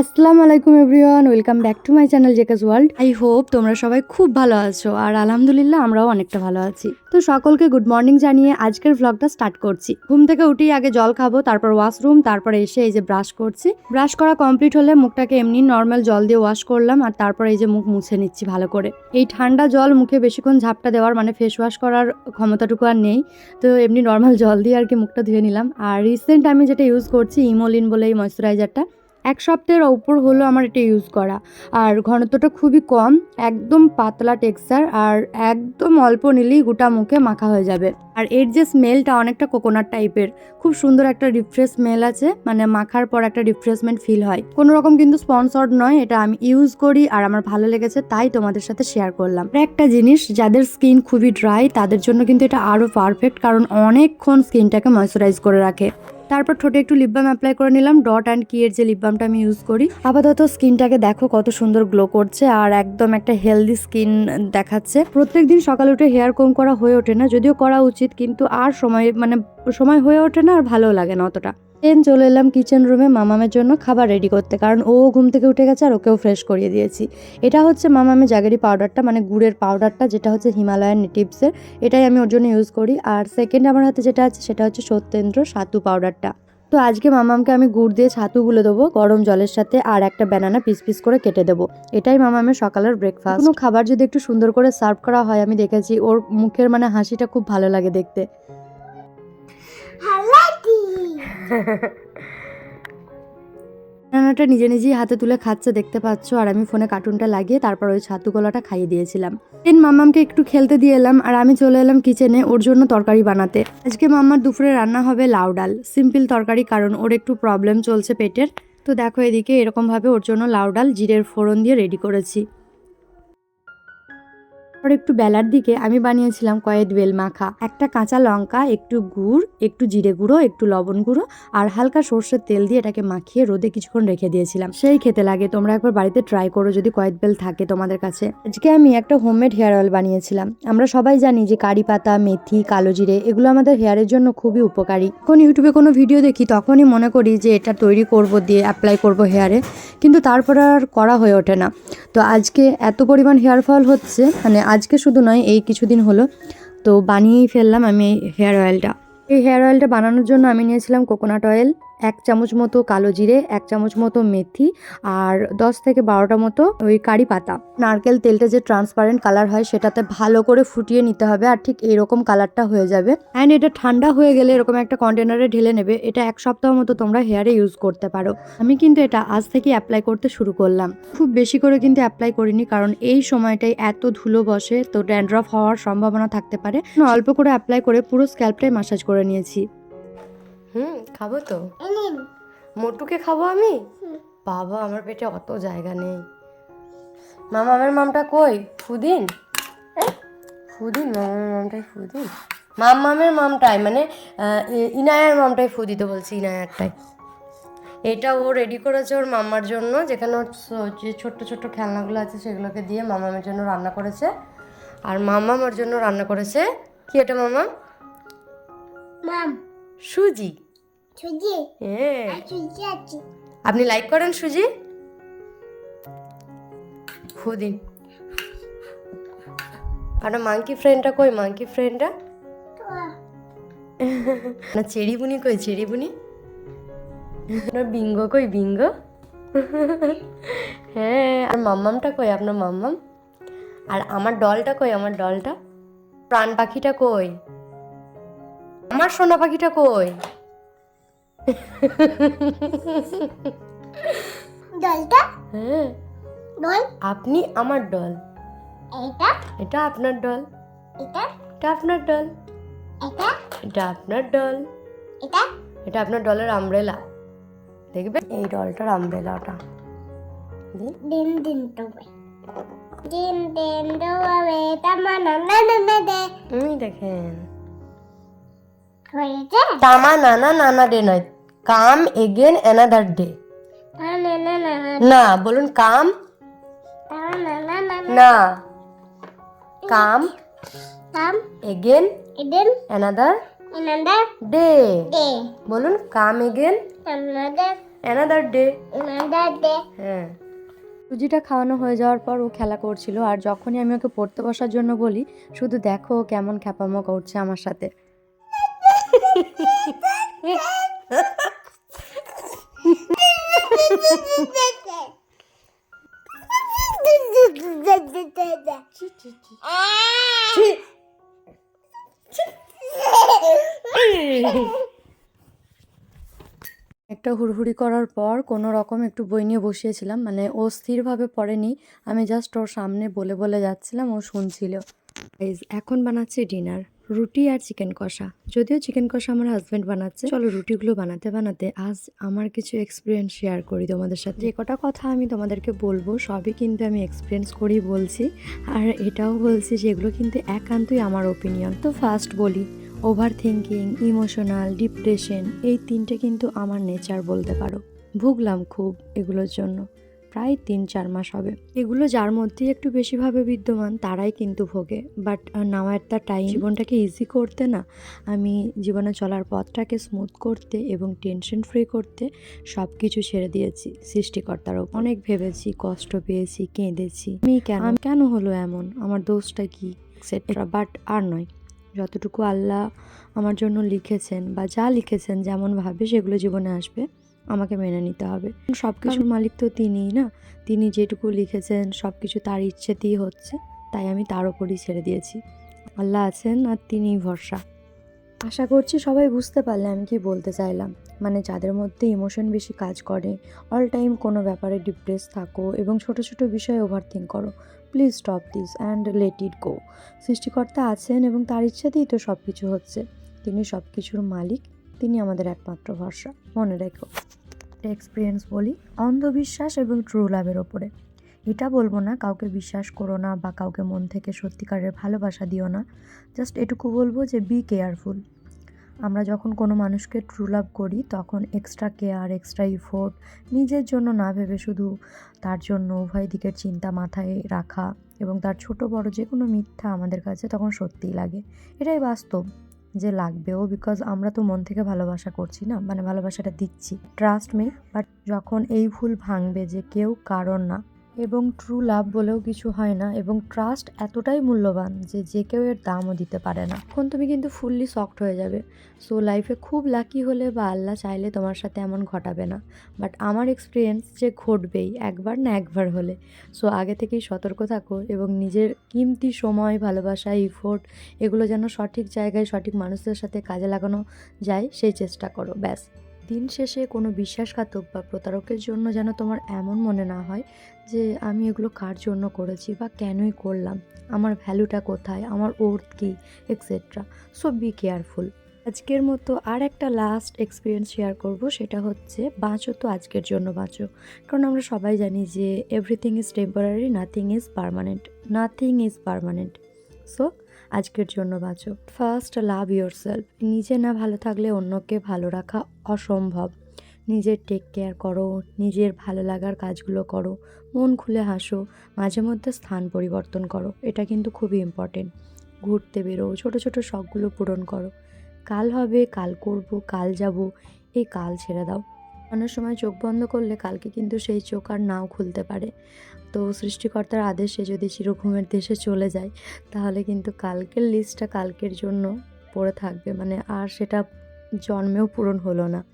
আসসালামু আলাইকুম everyone, welcome back to my channel Jhakaas world. I hope তোমরা সবাই খুব ভালো আছো, আর আলহামদুলিল্লাহ আমরাও অনেকটা ভালো আছি। তো সকলকে গুড মর্নিং জানিয়ে আজকের ভ্লগটা স্টার্ট করছি। ঘুম থেকে উঠেই আগে জল খাব, তারপর ওয়াশরুম তারপরে এসে এই যে ব্রাশ করছি। ব্রাশ করা কমপ্লিট হলে মুখটাকে এমনি নর্মাল জল দিয়ে ওয়াশ করলাম, আর তারপর এই যে মুখ মুছে নিচ্ছি ভালো করে। এই ঠান্ডা জল মুখে বেশিক্ষণ ঝাপটা দেওয়ার মানে ফেস ওয়াশ করার ক্ষমতাটুকু আর নেই। তো এমনি নর্মাল জল দিয়ে আর কি মুখটা ধুয়ে নিলাম। আর রিসেন্ট আমি যেটা ইউজ করছি ইমোলিন বলে এই ময়শ্চারাইজারটা এক সপ্তাহের ওপর হলো আমার এটা ইউজ করা। আর ঘনত্বটা খুবই কম, একদম পাতলা টেক্সচার আর একদম অল্প নিলেই গোটা মুখে মাখা হয়ে যাবে। আর এর যে স্মেলটা অনেকটা কোকোনাট টাইপের খুব সুন্দর একটা রিফ্রেশ স্মেল আছে মানে মাখার পর একটা রিফ্রেশমেন্ট ফিল হয়। কোনো রকম কিন্তু স্পন্সর্ড নয়, এটা আমি ইউজ করি আর আমার ভালো লেগেছে, তাই তোমাদের সাথে শেয়ার করলাম। একটা জিনিস, যাদের স্কিন খুবই ড্রাই তাদের জন্য কিন্তু এটা আরও পারফেক্ট কারণ অনেকক্ষণ স্কিনটাকে ময়শ্চারাইজ করে রাখে। তারপর ঠোঁটে একটু লিপবাম অ্যাপ্লাই করে নিলাম। ডট অ্যান্ড কি এর যে লিপ বামটা আমি ইউজ করি। আপাতত স্কিনটাকে দেখো কত সুন্দর গ্লো করছে আর একদম একটা হেলদি স্কিন দেখাচ্ছে। প্রত্যেক দিন সকালে উঠে হেয়ার কম করা হয়ে ওঠে না, যদিও করা উচিত, কিন্তু আর সময় মানে সময় হয়ে ওঠে না আর ভালো লাগে না অতটা। দেন চলে এলাম কিচেন রুমে মামামের জন্য খাবার রেডি করতে, কারণ ও ঘুম থেকে উঠে গেছে আর ওকেও ফ্রেশ করিয়ে দিয়েছি। এটা হচ্ছে মামামের জাগেরি পাউডারটা মানে গুড়ের পাউডারটা যেটা হচ্ছে হিমালয়ান নেটিভসের এটাই আমি ওর জন্য ইউজ করি। আর সেকেন্ড আমার হাতে যেটা আছে, সেটা হচ্ছে সত্যেন্দ্র সাতু পাউডারটা তো আজকে মামামকে আমি গুড় দিয়ে ছাতু গুলে দেবো গরম জলের সাথে আর একটা ব্যানানা পিস পিস করে কেটে দেবো। এটাই মামামের সকালের ব্রেকফাস্ট কোনো খাবার যদি একটু সুন্দর করে সার্ভ করা হয়, আমি দেখেছি ওর মুখের মানে হাসিটা খুব ভালো লাগে দেখতে। রান্নাটা নিজে নিজেই হাতে তুলে খাচ্ছে, দেখতে পাচ্ছ? আর আমি ফোনে কার্টুনটা লাগিয়ে তারপর ওই ছাতু গলাটা খাইয়ে দিয়েছিলাম। দেন মাম্মামকে একটু খেলতে দিয়ে এলাম, আর আমি চলে এলাম কিচেনে ওর জন্য তরকারি বানাতে। আজকে মাম্মার দুপুরে রান্না হবে লাউ ডাল। সিম্পল তরকারি, কারণ ওর একটু প্রবলেম চলছে পেটের। তো দেখো এদিকে এরকমভাবে ওর জন্য লাউ ডাল, জিরের ফোড়ন দিয়ে রেডি করেছি। আর একটু বেলার দিকে আমি বানিয়েছিলাম কয়েক বেল মাখা। একটা কাঁচা লঙ্কা, একটু গুড়, একটু জিরে গুঁড়ো, একটু লবণ গুঁড়ো আর হালকা সর্ষের তেল দিয়ে এটাকে মাখিয়ে রোদে কিছুক্ষণ রেখে দিয়েছিলাম। সেই খেতে লাগে, তোমরা একবার বাড়িতে ট্রাই করো যদি কয়েক বেল থাকে তোমাদের কাছে। আজকে আমি একটা হোমমেড হেয়ার অয়েল বানিয়েছিলাম। আমরা সবাই জানি যে কারি পাতা, মেথি, কালো জিরে এগুলো আমাদের হেয়ারের জন্য খুবই উপকারী। যখন ইউটিউবে কোনো ভিডিও দেখি, তখনই মনে করি যে এটা তৈরি করব দিয়ে অ্যাপ্লাই করব হেয়ারে কিন্তু তারপর আর করা হয়ে ওঠে না। তো আজকে এত পরিমাণ হেয়ার ফল হচ্ছে মানে আজকে শুধু নয়, এই কিছুদিন হলো। তো বানিয়েই ফেললাম আমি এই হেয়ার অয়েলটা। এই হেয়ার অয়েলটা বানানোর জন্য আমি নিয়েছিলাম কোকোনাট অয়েল। এক চামচ মতো কালো জিরে, এক চামচ মতো মেথি আর দশ থেকে বারোটা মতো ওই কারি পাতা। নারকেল তেলটা যে ট্রান্সপারেন্ট কালার হয় সেটাতে ভালো করে ফুটিয়ে নিতে হবে আর ঠিক এইরকম কালারটা হয়ে যাবে। অ্যান্ড এটা ঠান্ডা হয়ে গেলে এরকম একটা কন্টেনারে ঢেলে নেবে। এটা এক সপ্তাহ মতো তোমরা হেয়ারে ইউজ করতে পারো। আমি কিন্তু এটা আজ থেকে অ্যাপ্লাই করতে শুরু করলাম। খুব বেশি করে কিন্তু অ্যাপ্লাই করিনি কারণ এই সময়টাই এত ধুলো বসে তো ড্যান্ড্রফ হওয়ার সম্ভাবনা থাকতে পারে। অল্প করে অ্যাপ্লাই করে পুরো স্ক্যাল্পটাই মাসাজ করে নিয়েছি। হুম খাব তো। মোটুকে খাব আমি? বাবা আমার পেটে অত জায়গা নেই। মামা আমার মামটা কই? ফুদিন? ফুদিন? মামার মামটাই ফুদিন। মাম মামের মামটাই মানে ইনায়ার মামটাই ফু দিতে বলছি ইনায়ারটাই। এটা ও রেডি করেছে ওর মামার জন্য যেখানে ওর যে ছোট্ট ছোট্ট খেলনাগুলো আছে সেগুলোকে দিয়ে মামামের জন্য রান্না করেছে। আর মামা আমার জন্য রান্না করেছে কি এটা মামা? মাম। সুজি। সুজি। হ্যাঁ সুজি আছে। আপনি লাইক করেন সুজি? খুদিন। আপনার মাঙ্কি ফ্রেন্ডটা কই? মাঙ্কি ফ্রেন্ডটা না চেরি বুনি কই? চেরি বুনি? আপনার বিঙ্গো কই? বিঙ্গো? হ্যাঁ আর মাম্মামটা কই? আপনার মাম্মাম? আর আমার ডলটা কই? আমার ডলটা? প্রাণ পাখিটা কই? আমার সোনা পাখিটা কই? দলটা হ্যাঁ। ডল? আপনি আমার ডল। এটা? এটা আপনার ডল। এটা? এটা আপনার ডল। এটা? এটা আপনার ডল। এটা? এটা আপনার ডলের আমব্রেলা দেখবে এই ডলটার আমব্রেলা ওটা দিন দিন তবে দিন দিন তবে তামা না না দে। দেখেন। তামা নানা নানা ডে নয়। কাম এগেন অ্যানাদার ডে না বলুন কাম। না। কাম তাম এগেন ইডেন অ্যানাদার another ডে day বলুন come again another another day another day হ্যাঁ। সুজিটা খাওয়ানো হয়ে যাওয়ার পর ও খেলা করছিল আর যখনই আমি ওকে পড়তে বসার জন্য বলি শুধু দেখো ও কেমন খ্যাপামো করছে আমার সাথে। একটা হুড়হুড়ি করার পর কোনো রকম একটু বই নিয়ে বসিয়েছিলাম মানে ও স্থিরভাবে পড়েনি, আমি জাস্ট ওর সামনে বলে বলে যাচ্ছিলাম, ও শুনছিল। এখন বানাচ্ছি ডিনার রুটি আর চিকেন কষা। যদিও চিকেন কষা আমার হাজব্যান্ড বানাচ্ছে। চলো রুটিগুলো বানাতে বানাতে আজ আমার কিছু এক্সপিরিয়েন্স শেয়ার করি তোমাদের সাথে। যে কটা কথা আমি তোমাদেরকে বলব, সবই কিন্তু আমি এক্সপিরিয়েন্স করেই বলছি। আর এটাও বলছি যেগুলো কিন্তু একান্তই আমার ওপিনিয়ন তো ফার্স্ট বলি ওভার থিঙ্কিং ইমোশনাল ডিপ্রেশন এই তিনটে কিন্তু আমার নেচার বলতে পারো। ভুগলাম খুব এগুলোর জন্য। প্রায় তিন চার মাস হবে। এগুলো যার মধ্যে একটু বেশিভাবে বিদ্যমান, তারাই কিন্তু ভোগে। But now at the time জীবনটাকে ইজি করতে না, আমি জীবনে চলার পথটাকে স্মুথ করতে এবং টেনশন ফ্রি করতে সব কিছু ছেড়ে দিয়েছি সৃষ্টিকর্তার ওপর। অনেক ভেবেছি, কষ্ট পেয়েছি, কেঁদেছি। আমি কেন কেন হলো এমন? আমার দোষটা কি? এক্সেট্রা বাট আর নয়। যতটুকু আল্লাহ আমার জন্য লিখেছেন বা যা লিখেছেন যেমনভাবে সেগুলো জীবনে আসবে। আমাকে মেনে নিতে হবে। সব কিছুর মালিক তো তিনিই না? তিনি যেটুকু লিখেছেন সব কিছু তার ইচ্ছেতেই হচ্ছে তাই আমি তার ওপরই ছেড়ে দিয়েছি। আল্লাহ আছেন আর তিনিই ভরসা। আশা করছি সবাই বুঝতে পারলে আমি কি বলতে চাইলাম। মানে যাদের মধ্যে ইমোশন বেশি কাজ করে অল টাইম কোনো ব্যাপারে ডিপ্রেস থাকো এবং ছোট ছোট বিষয়ে ওভার থিঙ্ক করো please stop this and let it go সৃষ্টিকর্তা আছেন এবং তার ইচ্ছাতেই তো সব কিছু হচ্ছে। তিনি সব কিছুর মালিক। তিনি আমাদের একমাত্র ভরসা, মনে রেখো। এক্সপিরিয়েন্স বলি অন্ধবিশ্বাস এবং ট্রু লাভের ওপরে। এটা বলব না কাউকে বিশ্বাস করো না বা কাউকে মন থেকে সত্যিকারের ভালোবাসা দিও না। জাস্ট এটুকু বলব যে বি কেয়ারফুল আমরা যখন কোনো মানুষকে ট্রু লাভ করি, তখন এক্সট্রা কেয়ার এক্সট্রা ইফোর্ট নিজের জন্য না ভেবে শুধু তার জন্য উভয় দিকের চিন্তা মাথায় রাখা এবং তার ছোট বড় যে কোনো মিথ্যা আমাদের কাছে তখন সত্যিই লাগে। এটাই বাস্তব। যে লাগবেও বিকজ আমরা তো মন থেকে ভালোবাসা করছি না মানে ভালোবাসাটা দিচ্ছি। ট্রাস্ট মি বাট যখন এই ভুল ভাঙবে যে কেউ কারণ না এবং ট্রু লাভ বলেও কিছু হয় না এবং ট্রাস্ট এতটাই মূল্যবান যে যে কেউ এর দামও দিতে পারে না। এখন তুমি কিন্তু ফুললি সফট হয়ে যাবে। সো লাইফে খুব লাকি হলে বা আল্লাহ চাইলে তোমার সাথে এমন ঘটাবে না। বাট আমার এক্সপিরিয়েন্স যে ঘটবেই, একবার না একবার হলে। সো আগে থেকেই সতর্ক থাকো এবং নিজের কিমতি সময়, ভালোবাসা ইফোর্ট এগুলো যেন সঠিক জায়গায় সঠিক মানুষদের সাথে কাজে লাগানো যায়, সেই চেষ্টা করো, ব্যাস। দিন শেষে কোনো বিশ্বাসঘাতক বা প্রতারকের জন্য যেন তোমার এমন মনে না হয় যে আমি এগুলো কার জন্য করেছি বা কেনই করলাম, আমার ভ্যালুটা কোথায়, আমার ওর্থ কী এক্সেট্রা সো বি কেয়ারফুল আজকের মতো আর একটা লাস্ট এক্সপিরিয়েন্স শেয়ার করব, সেটা হচ্ছে বাঁচো তো আজকের জন্য বাঁচো। কারণ আমরা সবাই জানি যে everything is temporary nothing is permanent nothing is permanent so আজকের জন্য বাঁচো। ফার্স্ট লাভ ইয়োর সেলফ নিজে না ভালো থাকলে অন্যকে ভালো রাখা অসম্ভব। নিজের টেক কেয়ার করো, নিজের ভালো লাগার কাজগুলো করো। মন খুলে হাসো, মাঝে মধ্যে স্থান পরিবর্তন করো। এটা কিন্তু খুবই ইম্পর্টেন্ট ঘুরতে বেরো, ছোট ছোট শখগুলো পূরণ করো। কাল হবে, কাল করব, কাল যাব, এই কাল ছেড়ে দাও। অনেক সময় চোখ বন্ধ করলে কালকে কিন্তু সেই চোখ আর নাও খুলতে পারে। তো সৃষ্টিকর্তার আদেশে যদি চিরঘুমের দেশে চলে যায়, তাহলে কিন্তু কালকের লিস্টটা কালকের জন্য পড়ে থাকবে। মানে আর সেটা জন্মেও পূরণ হলো না।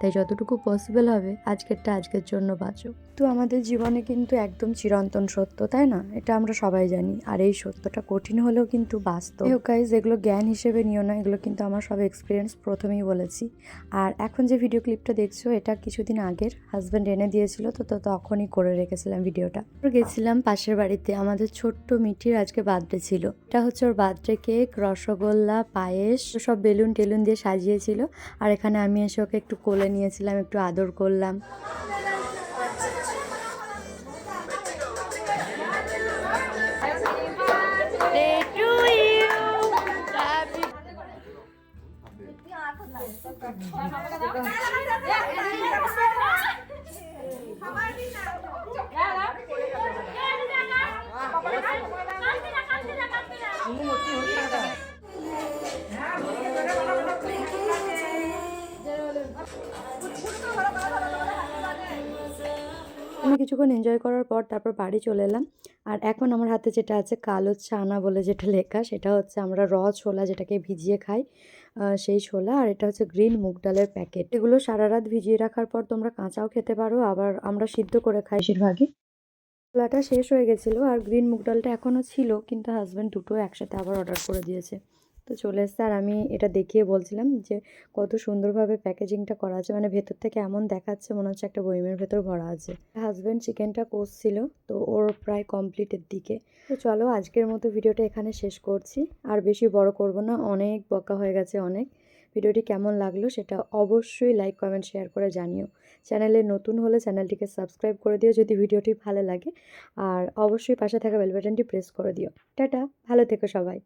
তাই যতটুকু পসিবল হবে, আজকেরটা আজকের জন্য বাঁচো। তো আমাদের জীবনে কিন্তু একদম চিরন্তন সত্য, তাই না? এটা আমরা সবাই জানি। আর এই সত্যটা কঠিন হলেও কিন্তু বাস্তব। গাইজ এগুলো জ্ঞান হিসেবে নিও না, এগুলো কিন্তু আমার সব এক্সপিরিয়েন্স প্রথমেই বলেছি। আর এখন যে ভিডিও ক্লিপটা দেখছ, এটা কিছুদিন আগের। হাজব্যান্ড এনে দিয়েছিল, তো তো তখনই করে রেখেছিলাম ভিডিওটা গেছিলাম পাশের বাড়িতে, আমাদের ছোট্ট মিঠির আজকে বার্থডে ছিল। এটা হচ্ছে ওর বার্থডে কেক রসগোল্লা, পায়েস, সব বেলুন টেলুন দিয়ে সাজিয়েছিল। আর এখানে আমি এসে ওকে একটু কোলে নিয়েছিলাম একটু আদর করলাম। কিছুক্ষণ এনজয় করার পর তারপর বাড়ি চলে এলাম। আর এখন আমার হাতে যেটা আছে কালো চানা বলে যেটা লেখা, সেটা হচ্ছে আমরা র ছোলা যেটাকে ভিজিয়ে খাই সেই ছোলা। আর এটা হচ্ছে গ্রিন মুগ ডালের প্যাকেট এগুলো সারা রাত ভিজিয়ে রাখার পর তোমরা কাঁচাও খেতে পারো, আবার আমরা সিদ্ধ করে খাই বেশিরভাগই। ছোলাটা শেষ হয়ে গেছিল আর গ্রিন মুগ ডালটা এখনও ছিল, কিন্তু হাজব্যান্ড দুটো একসাথে আবার অর্ডার করে দিয়েছে। তো চলে এসছে। আর আমি এটা দেখিয়ে বলছিলাম যে, কত সুন্দরভাবে প্যাকেজিংটা করা আছে। মানে ভেতর থেকে এমন দেখাচ্ছে মনে হচ্ছে একটা বইমের ভেতর ভরা আছে। হাজব্যান্ড চিকেনটা কষছিল, তো ওর প্রায় কমপ্লিটের দিকে। তো চলো আজকের মতো ভিডিওটা এখানে শেষ করছি। আর বেশি বড় করব না, অনেক বকা হয়ে গেছে অনেক। ভিডিওটি কেমন লাগল সেটা অবশ্যই লাইক কমেন্ট শেয়ার করে জানিও। চ্যানেলে নতুন হলে চ্যানেলটিকে সাবস্ক্রাইব করে দিও যদি ভিডিওটি ভালো লাগে। আর অবশ্যই পাশে থাকা বেল বাটনটি প্রেস করে দিও। টাটা, ভালো থেকো সবাই।